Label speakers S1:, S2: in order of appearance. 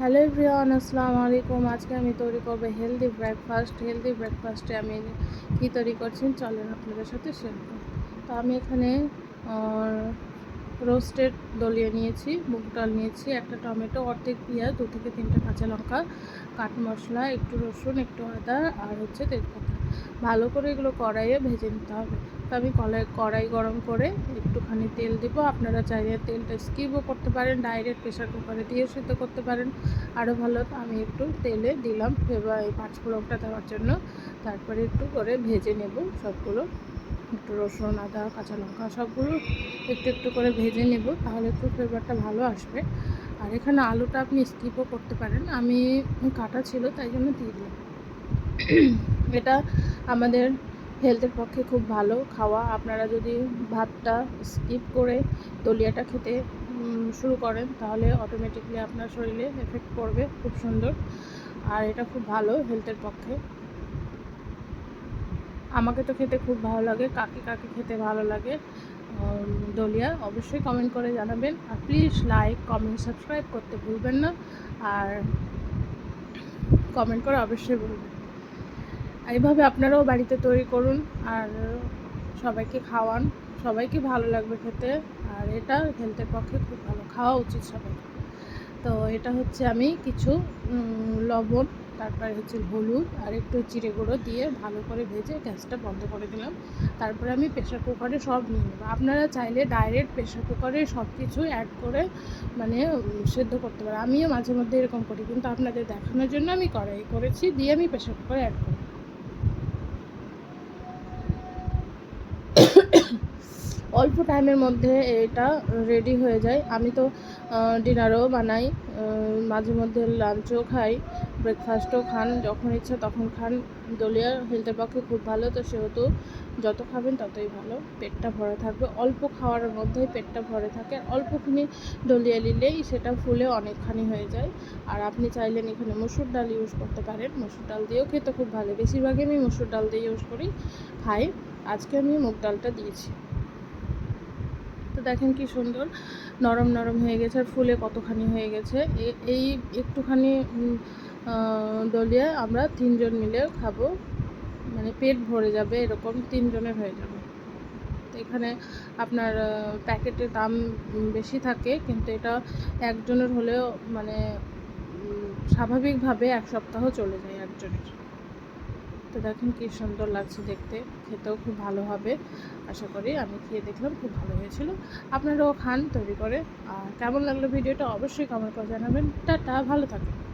S1: Hello everyone, আসসালামু আলাইকুম। আজকে আমি তৈরি করব হেলদি ব্রেকফাস্ট হেলদি ব্রেকফাস্টে আমি কী তৈরি করছি? চলেন আপনাদের সাথে শেয়ার করি। তো আমি এখানে রোস্টেড দলিয়ে নিয়েছি, মুগ ডাল নিয়েছি, একটা টমেটো, অর্ধেক পেঁয়াজ, দু থেকে তিনটা কাঁচা লঙ্কা, কাঠ মশলা, একটু রসুন, একটু আদা, আর হচ্ছে তেজপাতা। ভালো করে এগুলো কড়াইয়ে ভেজে নিতে হবে। তো আমি কড়াই কড়াই গরম করে একটুখানি তেল দিব। আপনারা চাইলে তেলটা স্কিপও করতে পারেন ডাইরেক্ট প্রেশার কুকারে দিয়ে সিদ্ধ করতে পারেন। আরও ভালো, আমি একটু তেলে দিলাম এবার এই পাঁচফোড়নটা দেওয়ার জন্য। তারপরে একটু করে ভেজে নেব সবগুলো। একটু রসুন, আদা, কাঁচা লঙ্কা সবগুলো একটু একটু করে ভেজে নেব, তাহলে একটু ফ্লেভারটা ভালো আসবে। আর এখানে আলুটা আপনি স্কিপও করতে পারেন। আমি কাটা ছিল, তাই জন্য দিয়ে দিলাম। এটা আমাদের হেলথের পক্ষে খুব ভালো খাওয়া। আপনারা যদি ভাতটা স্কিপ করে দলিয়াটা খেতে শুরু করেন, তাহলে অটোমেটিকলি আপনার শরীরে এফেক্ট পড়বে খুব সুন্দর। আর এটা খুব ভালো হেলথের পক্ষে। আমাকে তো খেতে খুব ভালো লাগে, কাকে কাকে খেতে ভালো লাগে দলিয়া অবশ্যই কমেন্ট করে জানাবেন। আর প্লিজ লাইক কমেন্ট সাবস্ক্রাইব করতে ভুলবেন না। আর কমেন্ট করে অবশ্যই বলবেন এইভাবে আপনারাও বাড়িতে তৈরি করুন আর সবাইকে খাওয়ান। সবাইকে ভালো লাগবে খেতে। আর এটা হেলথের পক্ষে খুব ভালো। খাওয়া উচিত সবাই তো এটা হচ্ছে আমি কিছু লবণ, তারপরে হচ্ছে হলুদ আর একটু চিড়ে গুঁড়ো দিয়ে ভালো করে ভেজে গ্যাসটা বন্ধ করে দিলাম। তারপরে আমি প্রেশার কুকারে সব নিয়ে নেব। আপনারা চাইলে ডাইরেক্ট প্রেশার কুকারে সব কিছু অ্যাড করে মানে সেদ্ধ করতে পারেন। আমিও মাঝে মধ্যে এরকম করি, কিন্তু আপনাদের দেখানোর জন্য আমি কড়াই করেছি, দিয়ে আমি প্রেশার কুকারে অ্যাড করি অল্প টাইমের মধ্যে এটা রেডি হয়ে যায়। আমি তো ডিনারও বানাই মাঝে মধ্যে লাঞ্চও খাই ব্রেকফাস্টও খান, যখন ইচ্ছা তখন খান। দলিয়া হেলথের পক্ষে খুব ভালো, তো সেহেতু যত খাবেন ততই ভালো। পেটটা ভরে থাকবে। অল্প খাওয়ার মধ্যেই পেটটা ভরে থাকে। অল্পখানি দলিয়া নিলেই সেটা ফুলে অনেকখানি হয়ে যায়। আর আপনি চাইলেন এখানে মসুর ডাল ইউজ করতে পারেন। মসুর ডাল দিয়েও খেতে খুব ভালো। বেশিরভাগই আমি মসুর ডাল দিয়ে ইউজ করি, খাই। আজকে আমি মুগ ডালটা দিয়েছি। তো দেখেন কি সুন্দর। নরম নরম হয়ে গেছে আর ফুলে কতখানি হয়ে গেছে। এই একটুখানি দলিয়া আমরা তিনজন মিলে খাব। মানে পেট ভরে যাবে এরকম তিনজনের হয়ে যাবে। এখানে আপনার প্যাকেটের দাম বেশি থাকে কিন্তু এটা একজনের হলেও মানে স্বাভাবিকভাবে এক সপ্তাহ চলে যায় একজনের। তো দেখেন কী সুন্দর লাগছে দেখতে। খেতেও খুব ভালো হবে। আশা করি আমি খেয়ে দেখলাম, খুব ভালো হয়েছিল। আপনারাও খান তৈরি করে। আর কেমন লাগল ভিডিওটা অবশ্যই কমেন্ট করে জানাবেন। টাটা, ভালো থাকবেন